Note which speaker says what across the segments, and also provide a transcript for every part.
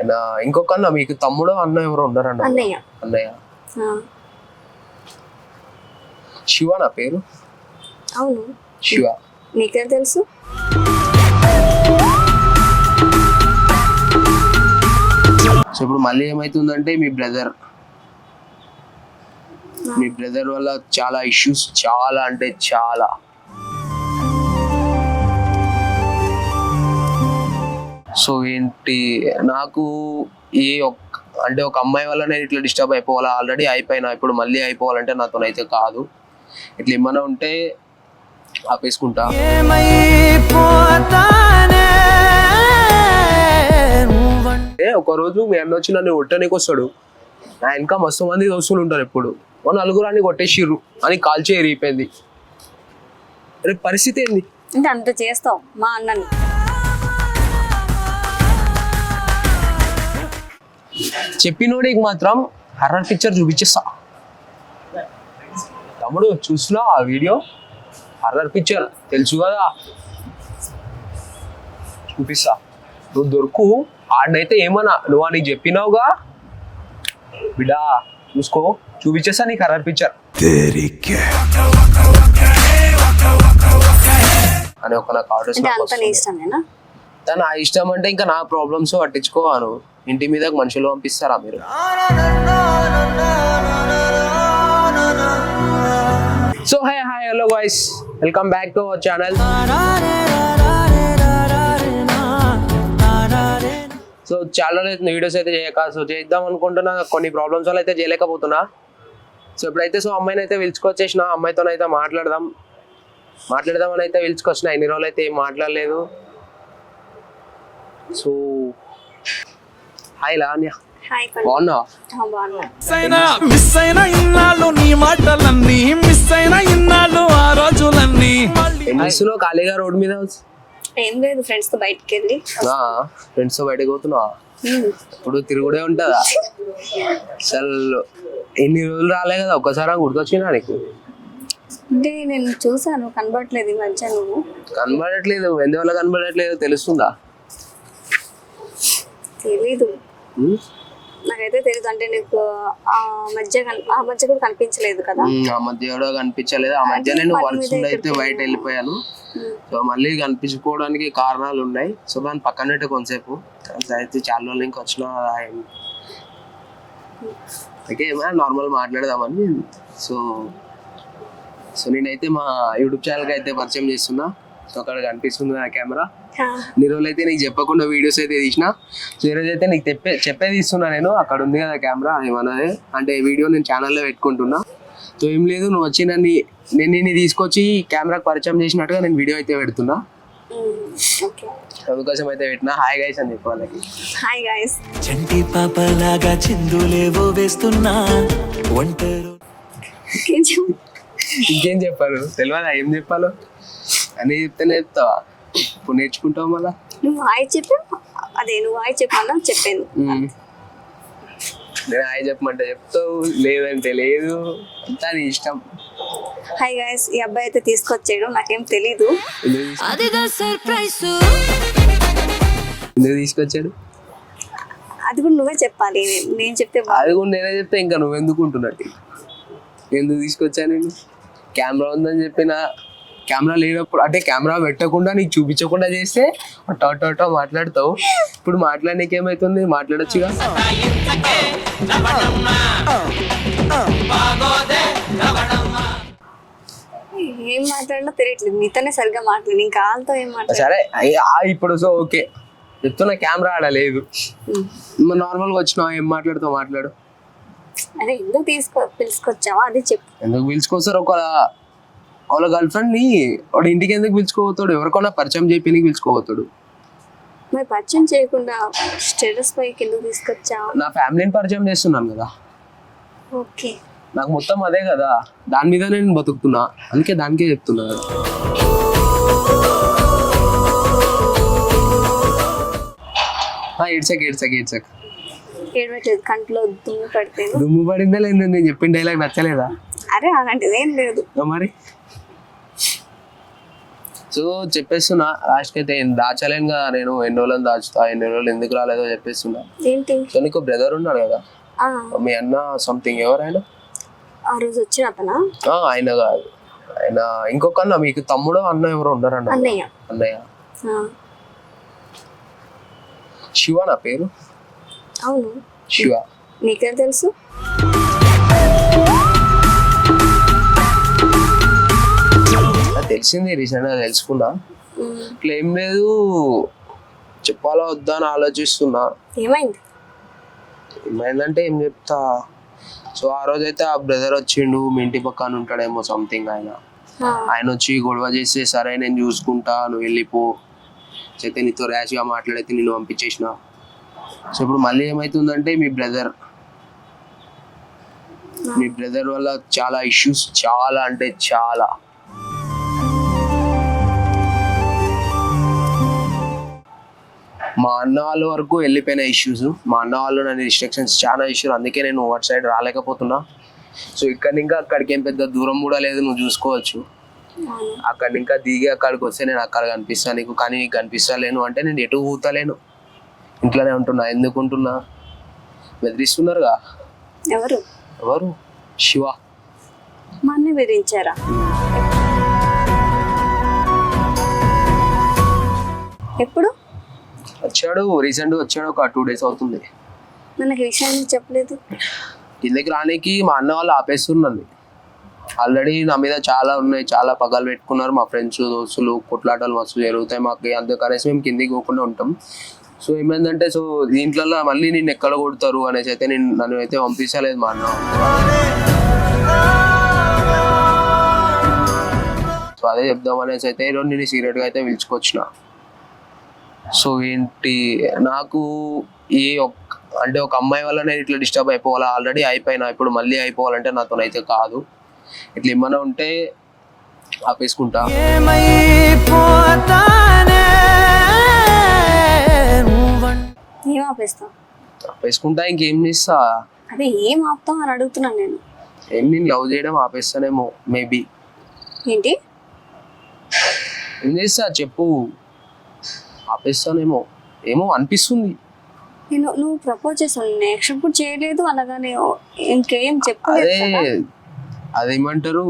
Speaker 1: ఆయన. ఇంకొక అన్న మీకు తమ్ముడు అన్న ఎవరు ఉన్నారన్న
Speaker 2: అన్నయ్య.
Speaker 1: అన్నయ్య. శివ నా పేరు?
Speaker 2: అవును.
Speaker 1: శివ.
Speaker 2: నీకేం తెలుసు?
Speaker 1: సో ఇప్పుడు మళ్ళీ ఏమైతుందంటే మీ బ్రదర్ మీ బ్రదర్ వల్ల చాలా ఇష్యూస్ చాలా అంటే చాలా. సో ఏంటి నాకు ఏ ఒక్క అంటే ఒక అమ్మాయి వల్ల నేను ఇట్లా డిస్టర్బ్ అయిపోవాలా? ఆల్రెడీ అయిపోయినా ఇప్పుడు మళ్ళీ అయిపోవాలంటే నాతోనైతే కాదు. ఇట్లా ఏమైనా ఉంటే ఆపేసుకుంటా.
Speaker 3: ఏమైపోతానే? నువ్వంటే
Speaker 1: ఏ ఒక రోజు మీ అన్న వచ్చి నన్ను కొట్టడానికి వస్తాడు. నా వెనక మస్తు మంది దోస్తులు ఉంటారు ఎప్పుడు. ఓ నలుగురాన్ని కొట్టేసిర్రు అని కాల్ చేయరిగిపోయింది రేపు పరిస్థితి ఏంది?
Speaker 2: అంటే అంత చేస్తావు మా అన్నని.
Speaker 1: చెప్పినోడికి మాత్రం హర్రర్ పిక్చర్ చూపించేస్తా. తమ్ముడు చూసినా ఆ వీడియో? హర్రర్ పిక్చర్ తెలుసు కదా? చూపిస్తా. నువ్వు దొరుకు ఆడనైతే ఏమన్నా? నువ్వు నీకు చెప్పినావుగా? బిడా చూసుకో. చూపించేస్తా నీకు హర్రర్ పిక్చర్ అని ఒక నాకు ఆర్డర్స్
Speaker 2: అంత నా
Speaker 1: ఇష్టం అంటే ఇంకా నా ప్రాబ్లమ్స్ పట్టించుకోవాను ఇంటి మీద మనుషులు పంపిస్తారా మీరు? So hi hi hello voice welcome back to our channel so చాలా వీడియోస్ అయితే చేయక సో చేద్దాం అనుకుంటున్నా కొన్ని ప్రాబ్లమ్స్ వల్ల అయితే చేయలేకపోతున్నా. సో ఇప్పుడైతే సో అమ్మాయిని అయితే పిలుచుకొచ్చేసిన అమ్మాయితోనైతే మాట్లాడదాం. మాట్లాడదామని అయితే పిలుచుకొచ్చిన ఎన్ని రోజులు అయితే ఏం మాట్లాడలేదు. So hi Lavanya.
Speaker 2: హాయ్
Speaker 1: బాగున్నావా?
Speaker 2: బాగున్నా.
Speaker 3: మిస్ అయినా మిస్ అయిన ఇన్నాళ్ళు నీ మాటలన్నీ మిస్ అయిన ఇన్నాళ్ళు ఆ రోజులన్నీ.
Speaker 1: ఖాళీగా రోడ్ మీద
Speaker 2: ఏం లేదు ఫ్రెండ్స్తో బయటకు వెళ్ళి
Speaker 1: ఫ్రెండ్స్తో బయటకు పోతున్నావా? ఇప్పుడు తిరుగుడే ఉంటుందా? అసలు ఎన్ని రోజులు రాలే కదా ఒక్కసారి గుర్తొచ్చినా నీకు?
Speaker 2: అంటే నేను చూసాను కనబడట్లేదు ఈ మధ్య నువ్వు.
Speaker 1: కనబడట్లేదు ఎందువల్ల కనబడట్లేదు తెలుస్తుందా?
Speaker 2: తెలీదు. నాకైతే తెలియదు అంటే నీకు ఆ మధ్య కన్- ఆ మధ్య కూడా కనిపించలేదు కదా?
Speaker 1: ఉమ్, ఆ మధ్య కూడా కనిపించలేదు. ఆ మధ్య నేను వర్క్స్ అయితే బయట వెళ్ళిపోయాను. సో మళ్ళీ కనిపించుకోవడానికి కారణాలు ఉన్నాయి. సో దాన్ని పక్కన పెట్టే కొంతసేపు. అయితే చాలా రోజులు ఇంకా వచ్చిన ఓకే ఏమైనా నార్మల్ మాట్లాడదామని. సో సో నేనైతే మా యూట్యూబ్ ఛానల్కి అయితే పరిచయం చేస్తున్నా. సో అక్కడ కనిపిస్తుంది నా కెమెరా. ఇన్ని రోజులు అయితే నీకు చెప్పకుండా వీడియోస్ అయితే తీసిన. సో ఈరోజు అయితే నీకు చెప్పే చెప్పేది ఇస్తున్నా నేను. అక్కడ ఉంది కదా కెమెరా ఏమన్నది అంటే వీడియో నేను ఛానల్లో పెట్టుకుంటున్నా. సో ఏం లేదు నువ్వు వచ్చి నన్ను నేను నిన్ను తీసుకొచ్చి కెమెరాకి పరిచయం చేసినట్టుగా నేను వీడియో అయితే పెడుతున్నా. అందుకోసం అయితే పెట్టినా. హాయ్ గైస్ అని చెప్పి వాళ్ళకి.
Speaker 2: హాయ్ గాయస్
Speaker 3: చంటి పాపలాగా చిందులేవో వేస్తున్నా. ఒంటరు
Speaker 1: ఇంకేం చెప్పారు తెలియదా? ఏం చెప్పాలో? అని చెప్తేనే చెప్తావా? ఇప్పుడు నేర్చుకుంటావు మళ్ళా?
Speaker 2: నువ్వు హాయ్ చెప్పు. అదే నువ్వు హాయ్ చెప్పమన్నా చెప్పాను.
Speaker 1: నేను హాయ్ చెప్పమంటే చెప్తావు లేదంటే లేదు. అంతా నీ ఇష్టం.
Speaker 2: హాయ్ గాయస్ ఈ అబ్బాయి అయితే తీసుకొచ్చాడు నాకేం తెలీదు.
Speaker 1: ఎందుకు తీసుకొచ్చాడు?
Speaker 2: అది కూడా నువ్వే చెప్పాలి నేను- చెప్తే
Speaker 1: అది కూడా నేనే చెప్తే ఇంకా నువ్వు ఎందుకు ఉంటున్నట్టు? ఎందుకు తీసుకొచ్చా నేను? కెమెరా ఉందని చెప్పిన కెమెరా లేనప్పుడు అంటే కెమెరా పెట్టకుండా నీకు చూపించకుండా చేస్తే అటో మాట్లాడతావు. ఇప్పుడు మాట్లాడనీకి ఏమవుతుంది మాట్లాడొచ్చుగా.
Speaker 2: ఏం మాట్లాడినా తెలియట్లేదు. నీతోనే సరిగ్గా మాట్లాడి ఇంకా వాళ్ళతో ఏం మాట్లాడు
Speaker 1: సరే అయ్య- ఆ ఇప్పుడు సో ఓకే. చెప్తున్నా కెమెరా ఆడ లేదు. నార్మల్గా వచ్చినావు? ఏం మాట్లాడుతావు? మాట్లాడు.
Speaker 2: అదే ఎందుకు తీసుకో పిలుచుకొచ్చావా? అది చెప్పు.
Speaker 1: ఎందుకు పిలుచుకోస్తారు? ఒక వాళ్ళ గర్ల్ ఫ్రెండ్ని వాడు ఇంటికి ఎందుకు పిలుచుకోపోతాడు ఎవరికైనా పరిచయం చేపి పిలుచుకోపోతాడు
Speaker 2: మరి పరిచయం చేయకుండా స్టేటస్ పైకి ఎందుకు తీసుకొచ్చావు?
Speaker 1: నా ఫ్యామిలీని పరిచయం చేస్తున్నాను కదా.
Speaker 2: ఓకే.
Speaker 1: నాకు మొత్తం అదే కదా. దాని మీద నేను బతుకుతున్నా. అందుకే దానికే చెప్తున్నా. కదా. ఆ, ఏడ్సక్ ఏడ్సక్ ఏడ్సక్
Speaker 2: ఏడవట్లేదు కంట్లో దుమ్ము పడితే.
Speaker 1: దుమ్ము పడిందా లేదు నేను చెప్పిన డైలాగ్ నచ్చలేదా?
Speaker 2: అరే అలాంటిది ఏం లేదు
Speaker 1: మరి? సో చెప్పేస్తున్నా లాస్ట్కి అయితే దాచలేను కదా నేను ఎన్ని రోజులు దాచుతా ఎన్ని రోజులు ఎందుకు రాలేదో చెప్పేస్తున్నా.
Speaker 2: ఏంటి?
Speaker 1: సో నీకు బ్రదర్ ఉన్నాడు కదా? మీ అన్న సంథింగ్ ఎవరైనా?
Speaker 2: ఆ రోజు వచ్చిన అతనా?
Speaker 1: ఆయన కాదు. ఆయన ఇంకొక అన్న మీకు తమ్ముడు అన్న ఎవరు ఉన్నారన్న?
Speaker 2: అన్నయ్య.
Speaker 1: అన్నయ్య. శివ నా పేరు?
Speaker 2: అవును.
Speaker 1: శివ.
Speaker 2: నీకేం తెలుసు?
Speaker 1: తెలిసింది రీసెంట్గా తెలుసుకున్నా. ఇట్లా ఏం లేదు. చెప్పాలా వద్దా అని ఆలోచిస్తున్నా.
Speaker 2: ఏమైంది?
Speaker 1: ఏమైందంటే ఏం చెప్తా? సో ఆ రోజు అయితే ఆ బ్రదర్ వచ్చిండు మీ ఇంటి పక్కన ఉంటాడేమో సంథింగ్ ఆయన. ఆయన వచ్చి గొడవ చేస్తే సరే నేను చూసుకుంటా నువ్వు వెళ్ళిపో. అయితే నీతో ర్యాష్గా మాట్లాడైతే నేను పంపించేసిన. సో ఇప్పుడు మళ్ళీ ఏమవుతుందంటే మీ బ్రదర్. మీ బ్రదర్ వల్ల చాలా ఇష్యూస్ చాలా అంటే చాలా. మా అన్న వాళ్ళ వరకు వెళ్ళిపోయిన ఇష్యూస్ మా అన్న వాళ్ళు నన్ను రిస్ట్రిక్షన్స్ చాలా ఇష్యూస్ అందుకే నేను అటు సైడ్ రాలేకపోతున్నా. సో ఇక్కడ ఇంకా అక్కడికి ఏం పెద్ద దూరం కూడా లేదు. నువ్వు చూసుకోవచ్చు. అక్కడ ఇంకా దిగి అక్కడికి వస్తే నేను అక్కడ కనిపిస్తాను నీకు. కానీ నీకు కనిపిస్తలేను అంటే నేను ఎటు ఊతలేను. ఇంట్లోనే ఉంటున్నా. ఎందుకు ఉంటున్నా? బెదిరిస్తున్నారుగా?
Speaker 2: ఎవరు?
Speaker 1: ఎవరు? శివ.
Speaker 2: మా బెదిరించారా? ఎప్పుడు?
Speaker 1: వచ్చాడు రీసెంట్గా వచ్చాడు ఒక టూ డేస్ అవుతుంది.
Speaker 2: విషయం చెప్పలేదు.
Speaker 1: కిందకి రానికి మా అన్న వాళ్ళు ఆపేస్తున్నారు ఆల్రెడీ నా మీద చాలా ఉన్నాయి చాలా పగలు పెట్టుకున్నారు మా ఫ్రెండ్స్ దోస్తులు కొట్లాటలు మస్తు జరుగుతాయి మాకు అందుకనేసి మేము కిందికి పోకుండా ఉంటాం. సో ఏమైందంటే సో దీంట్లో మళ్ళీ నేను ఎక్కడ కొడతారు అనేసి అయితే నేను నన్ను అయితే పంపించలేదు మా అన్న సో అదే చెప్దాం అనేసి అయితే ఈరోజు నేను సీరియట్గా అయితే పిలుచుకొచ్చిన. సో ఏంటి నాకు ఈ ఒక్క అంటే ఒక అమ్మాయి వల్ల నేను ఇట్లా డిస్టర్బ్ అయిపోవాలా? ఆల్రెడీ అయిపోయినా ఇప్పుడు మళ్ళీ అయిపోవాలంటే నాతోనైతే కాదు. ఇట్లా ఏమన్నా ఉంటే ఆపేసుకుంటా.
Speaker 2: ఏం ఆపేస్తాం
Speaker 1: ఆపేసుకుంటా ఇంకేం చేస్తా?
Speaker 2: అదే ఏం ఆపుతాం అని అడుగుతున్నాను నేను.
Speaker 1: ఏం నేను లవ్ చేయడం ఆపేస్తానేమో మేబీ
Speaker 2: ఏంటి?
Speaker 1: ఏం చేస్తా చెప్పు. ఆపేస్తానేమో ఏమో అనిపిస్తుంది
Speaker 2: నేను నువ్వు ప్రపోజ్ నేను కూడా చేయలేదు అలాగనే ఇంకేం
Speaker 1: అదే
Speaker 2: చెప్పలేదు కదా.
Speaker 1: అదేమంటారు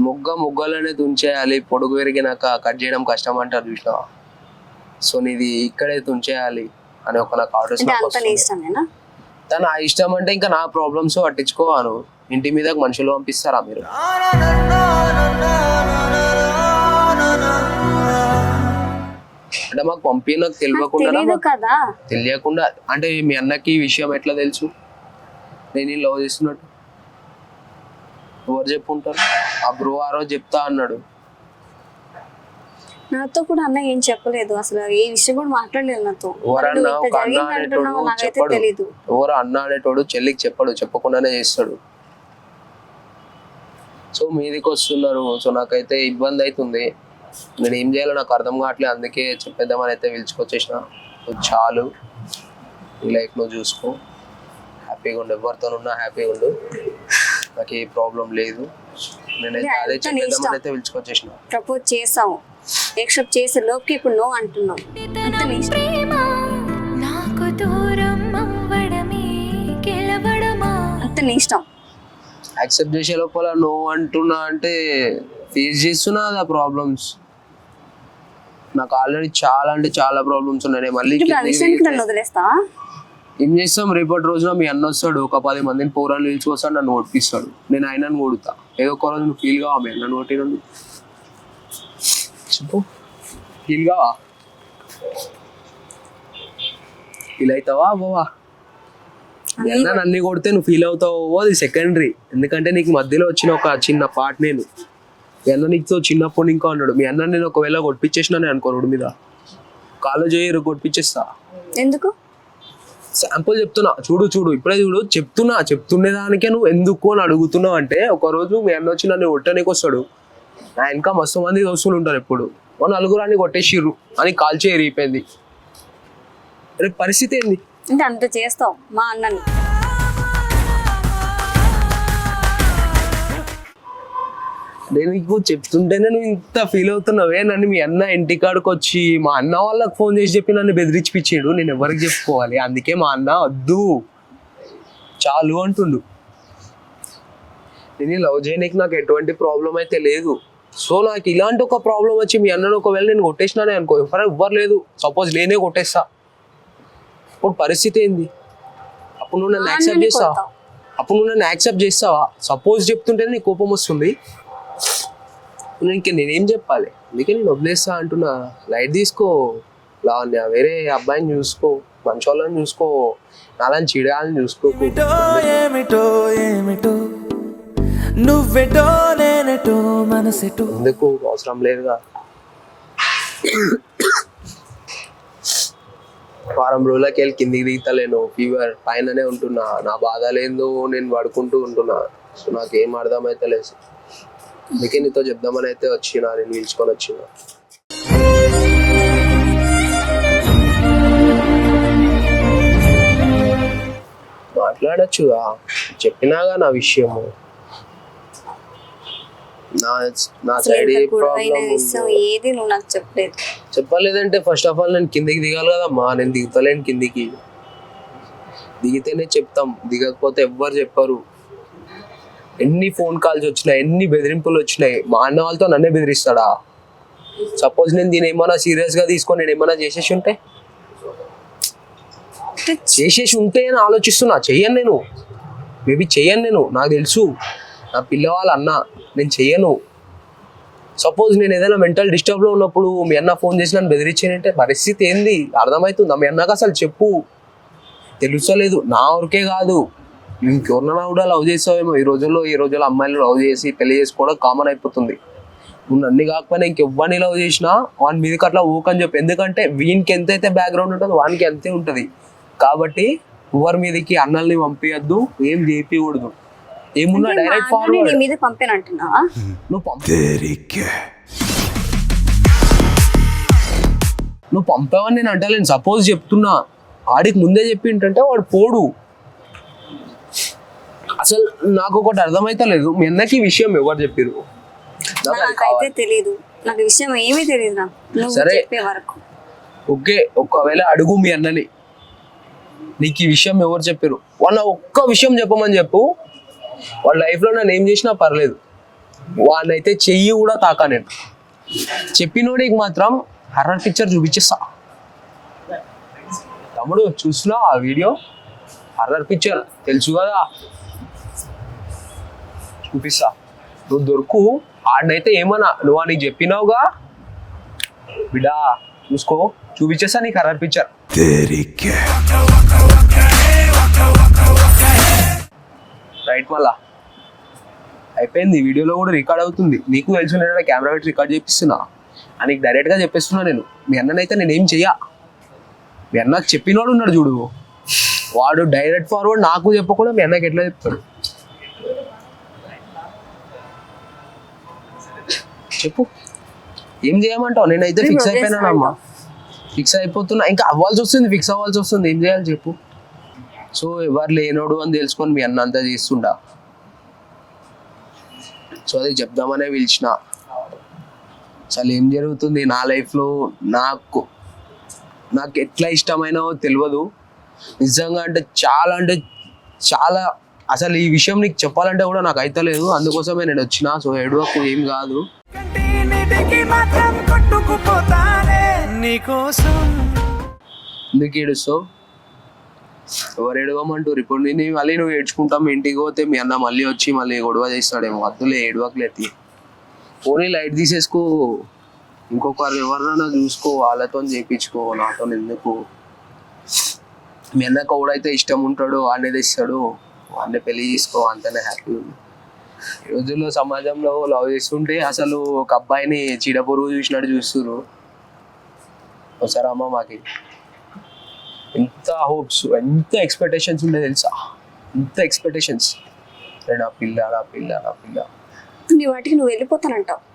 Speaker 1: మొగ్గ మొగ్గలనే తుంచేయాలి పొడుగు పెరిగినాక కట్ చేయడం కష్టం అంటారు చూసినా సో నీది ఇక్కడే తుంచేయాలి అని ఒక నాకు ఆర్డర్స్
Speaker 2: అంటే అంత నీ ఇష్టమేనా
Speaker 1: తన ఆ ఇష్టం అంటే ఇంకా నా ప్రాబ్లమ్స్ పట్టించుకోవాను ఇంటి మీద మనుషులు పంపిస్తారా మీరు అంటే మాకు పంపి నాకు తెలియకుండా తెలియకుండా అంటే మీ అన్నకి ఈ విషయం ఎట్లా తెలుసు? నేను లవ్ చేస్తున్నట్టు. ఎవరు చెప్పుంటారు? ఆ బ్రో ఆ రోజు చెప్తా అన్నాడు.
Speaker 2: నాతో కూడా అన్న ఏం చెప్పలేదు అసలు. ఏ విషయం కూడా మాట్లాడలేదు నాతో. తెలీదు.
Speaker 1: ఎవరు అన్న అనేటోడు చెల్లికి చెప్పడు చెప్పకుండానే చేస్తాడు. సో మీదికి వస్తున్నారు. సో నాకైతే ఇబ్బంది అవుతుంది. నేను ఏం చేయాలో నాకు అర్థం కావట్లేదు. అందుకే చెప్పేద్దామని అయితే పిలుచుకొచ్చేసిన. నువ్వు చాలు. నీ లైఫ్ నువ్వు చూసుకో. హ్యాపీగా ఉండు. ఎవరితో ఉన్నా హ్యాపీగా ఉండు. నాకు ఏ ప్రాబ్లం లేదు. నేనైతే
Speaker 2: అదే
Speaker 1: చెప్పేద్దామని. అయితే పిలుచుకొచ్చేసిన.
Speaker 2: ప్రపోజ్ చేసావు. యాక్సెప్ట్ చేసే లోపు ఇప్పుడు నో అంటున్నావు. అంత నీ ఇష్టం.
Speaker 4: ప్రేమ నాకు దూరం అవ్వడమే గెలవడమా?
Speaker 2: అంత నీ ఇష్టం.
Speaker 1: యాక్సెప్ట్ చేసే లోపల నో అంటున్నా అంటే ఫేస్ చేస్తున్నా ఆ ప్రాబ్లమ్స్ నాకు ఆల్రెడీ చాలా అంటే చాలా ప్రాబ్లమ్స్ ఉన్నాయి. నేను మళ్ళీ
Speaker 2: నన్ను
Speaker 1: ఏం చేస్తాం? రేపటి రోజున మీ అన్న వస్తాడు. ఒక పది మందిని పోరాలు నిలిచిపోస్తాడు నన్ను ఓడిపిస్తాడు. నేను ఆయనను కొడుతా ఏదో ఒక రోజు నువ్వు ఫీల్ కావా మీ అన్నను కొట్టినందు చెప్పు. ఫీల్ కావా? ఫీల్ అవుతావా? మీ అన్న నన్ను కొడితే నువ్వు ఫీల్ అవుతావో? అది సెకండరీ ఎందుకంటే నీకు మధ్యలో వచ్చిన ఒక చిన్న పార్ట్ నేను. మీ అన్న నీతో చిన్నప్పుడు ఇంకా అన్నాడు. మీ అన్న నేను ఒకవేళ కొట్టించేసిన నేను అనుకో రోడ్డు మీద. కాలు చేయరు కొట్టించేస్తా
Speaker 2: ఎందుకు?
Speaker 1: శాంపుల్ చెప్తున్నా. చూడు చూడు. ఇప్పుడే చూడు. చెప్తున్నా. చెప్తుండే దానికే నువ్వు ఎందుకు అని అడుగుతున్నావు అంటే ఒక రోజు మీ అన్న వచ్చి నన్ను కొట్టడానికి వస్తాడు. నా ఇంకా మస్తు మంది దోస్తులు ఉంటారు ఎప్పుడు. నలుగురు అని కొట్టేసిర్రు. అని కాల్ చేయరిగిపోయింది రేపు పరిస్థితి ఏంది?
Speaker 2: అంటే అంత చేస్తావు మా అన్నని.
Speaker 1: నేను నీకు చెప్తుంటేనే నువ్వు ఇంత ఫీల్ అవుతున్నావే? నన్ను మీ అన్న ఇంటికాడికి వచ్చి మా అన్న వాళ్ళకి ఫోన్ చేసి చెప్పి నన్ను బెదిరించిపించాడు నేను ఎవరికి చెప్పుకోవాలి? అందుకే మా అన్న వద్దు. చాలు అంటుండు. నేను లవ్ చేయడానికి నాకు ఎటువంటి ప్రాబ్లం అయితే లేదు. సో నాకు ఇలాంటి ఒక ప్రాబ్లం వచ్చి మీ అన్నను ఒకవేళ నేను కొట్టేసినానే అనుకో ఎవరు ఎవ్వరు లేదు. సపోజ్ నేనే కొట్టేస్తా. ఇప్పుడు పరిస్థితి ఏంది? అప్పుడు నువ్వు నన్ను యాక్సెప్ట్ చేస్తావా. అప్పుడు నువ్వు నన్ను యాక్సెప్ట్ చేస్తావా? సపోజ్ చెప్తుంటేనే నీకు కోపం వస్తుంది. ఇంక నేనేం చెప్పాలి? అందుకే నేను వదిలేస్తా అంటున్నా. లైట్ తీసుకో. లావణ్య వేరే అబ్బాయిని చూసుకో. మంచి వాళ్ళని చూసుకో. నాలని చీడాలని చూసుకోకు
Speaker 3: ఏమిటో ఏమిటో నువ్వెటో నేనెటో మనసెటో?
Speaker 1: ఎందుకు? అవసరం లేదుగా. వారం రోజులకి వెళ్ళి కిందికి దిగుతలేను. ఫీవర్ పైననే ఉంటున్నా. నా బాధ లేదు నేను పడుకుంటూ ఉంటున్నా. సో నాకు అర్థమైతే లేదు అందుకే నీతో చెప్దామని అయితే వచ్చిన నేను పిలుచుకొని వచ్చిన. మాట్లాడచ్చుగా చెప్పినాగా నా విషయము. నా నా సైడ్
Speaker 2: ఏది నువ్వు నాకు చెప్పలేదు.
Speaker 1: చెప్పలేదంటే ఫస్ట్ ఆఫ్ ఆల్ నేను కిందికి దిగాలి కదమ్మా. నేను దిగుతలేను కిందికి. దిగితేనే చెప్తాం. దిగకపోతే ఎవ్వరు చెప్పరు. ఎన్ని ఫోన్ కాల్స్ వచ్చినాయి ఎన్ని బెదిరింపులు వచ్చినాయి మా అన్న వాళ్ళతో నన్నే బెదిరిస్తాడా? సపోజ్ నేను దీని ఏమైనా సీరియస్గా తీసుకొని నేను ఏమైనా చేసేసి ఉంటే?
Speaker 2: అంటే
Speaker 1: చేసేసి ఉంటే అని ఆలోచిస్తున్నా. చెయ్యను నేను. మేబీ చెయ్యను నేను. నాకు తెలుసు. నా పిల్లవాళ్ళ అన్న. నేను చెయ్యను. సపోజ్ నేను ఏదైనా మెంటల్ డిస్టర్బ్లో ఉన్నప్పుడు మీ అన్న ఫోన్ చేసి నన్ను బెదిరించానంటే పరిస్థితి ఏంది? అర్థమవుతుందా? మీ అన్నకు అసలు చెప్పు. తెలుసలేదు నా ఊరికే కాదు. ఇంకెవరినైనా కూడా లవ్ చేసావేమో. ఈ రోజుల్లో ఈ రోజుల్లో అమ్మాయిలు లవ్ చేసి పెళ్ళి చేసుకోవడం కామన్ అయిపోతుంది. నువ్వు నన్ను కాకపోయినా ఇంకెవ్వరిని లవ్ చేసినా వాని మీదకి అట్లా ఊకని చెప్పి. ఎందుకంటే వీనికి ఎంతైతే బ్యాక్గ్రౌండ్ ఉంటుందో వానికి అంతే ఉంటుంది. కాబట్టి ఎవరి మీదకి అన్నల్ని పంపించద్దు ఏం చేపించకూడదు ఏమున్నా డైరెక్ట్ ఫార్వర్డ్
Speaker 2: మీద పంపానంటున్నావా
Speaker 1: నువ్వు పంప నువ్వు పంపావని నేను అంటలేను. సపోజ్ చెప్తున్నా. ఆడికి ముందే చెప్పి ఏంటంటే వాడు పోడు. అసలు నాకు ఒకటి అర్థమైతే లేదు. మీ అన్నకి ఈ విషయం ఎవరు చెప్పారు
Speaker 2: నాకైతే తెలియదు నాకు ఈ విషయం ఏమీ తెలియదు నాకు నువ్వు
Speaker 1: సరే.
Speaker 2: చెప్పే వరకు.
Speaker 1: ఓకే ఒకవేళ అడుగు మీ అన్నని. నీకు ఈ విషయం ఎవరు చెప్పారు వాళ్ళ ఒక్క విషయం చెప్పమని చెప్పు. వాళ్ళ లైఫ్లో నన్ను ఏం చేసినా పర్లేదు. వాడినైతే చెయ్యి కూడా తాకా నేను. చెప్పినోడికి మాత్రం హర్రర్ పిక్చర్ చూపించేస్తా. తమ్ముడు చూసినా ఆ వీడియో? Horror picture. తెలుసు కదా? చూపిస్తా. నువ్వు దొరుకు ఆడినైతే ఏమన్నా నువ్వు నీకు చెప్పినావుగా? బిడా చూసుకో చూపించేస్తా నీకు హర్రర్ పిక్చర్ రైట్ మళ్ళా. అయిపోయింది వీడియోలో కూడా రికార్డ్ అవుతుంది. నీకు తెలుసు నేను కెమెరా పెట్టి రికార్డ్ చేపిస్తున్నా? అని డైరెక్ట్గా చెప్పేస్తున్నా నేను. మీ అన్ననైతే నేనేం చెయ్యా? మీ అన్నకు చెప్పినోడు ఉన్నాడు చూడు. వాడు డైరెక్ట్ ఫార్వర్డ్ నాకు చెప్పకుండా మీ అన్నకి ఎట్లా చెప్తాడు? చెప్పు. ఏం చేయమంటావు? నేనైతే
Speaker 2: నేను
Speaker 1: ఫిక్స్
Speaker 2: వదిలేస్తా
Speaker 1: అయిపోయినానమ్మా ఫిక్స్ అయిపోతున్నా. ఇంకా అవ్వాల్సి వస్తుంది ఫిక్స్ అవ్వాల్సి వస్తుంది. ఏం చేయాలి చెప్పు. సో ఎవరు లేనోడు అని తెలుసుకొని మీ అన్న అంతా చేస్తుండా? సో అది చెప్దామనే పిలిచిన. అసలు ఏం జరుగుతుంది? నా లైఫ్లో నాకు నాకు ఎట్లా ఇష్టమైనో తెలియదు. నిజంగా అంటే చాలా అంటే చాలా అసలు ఈ విషయం నీకు చెప్పాలంటే కూడా నాకు అయితలేదు. అందుకోసమే నేను వచ్చిన. సో ఎడవకు ఏం కాదు.
Speaker 3: ఇంటికి మాత్రం కొట్టుకుపోతానే. నీకోసం.
Speaker 1: ఎందుకు ఏడుస్తావు ఎవరు ఏడవమంటారు ఇప్పుడు నేను మళ్ళీ నువ్వు ఏడ్చుకుంటాం ఇంటికి పోతే మీ అన్న మళ్ళీ వచ్చి మళ్ళీ గొడవ చేస్తాడేమో. వద్దులే ఏడవకలేదు పోనీ లైట్ తీసేసుకో. ఇంకొకరు ఎవరినైనా చూసుకో వాళ్ళతో చేయించుకో నాతో ఎందుకు? మీ అన్నకు ఎవడైతే ఇష్టం ఉంటాడో వాడిని తెస్తాడు వాడిని పెళ్ళి చేసుకో అంతనే హ్యాపీ ఉంది ఈ రోజుల్లో సమాజంలో లవ్ చేస్తుంటే అసలు ఒక అబ్బాయిని చీడపురుగు చూసినట్టు చూస్తున్నారు ఒకసారి అమ్మ మాకి? ఎంత హోప్స్ ఎంత ఎక్స్పెక్టేషన్స్ ఉండే తెలుసా? ఎంత ఎక్స్పెక్టేషన్స్ నా పిల్ల నా పిల్ల నా పిల్ల.
Speaker 2: నీ వాటికి నువ్వు వెళ్ళిపోతానంటావు.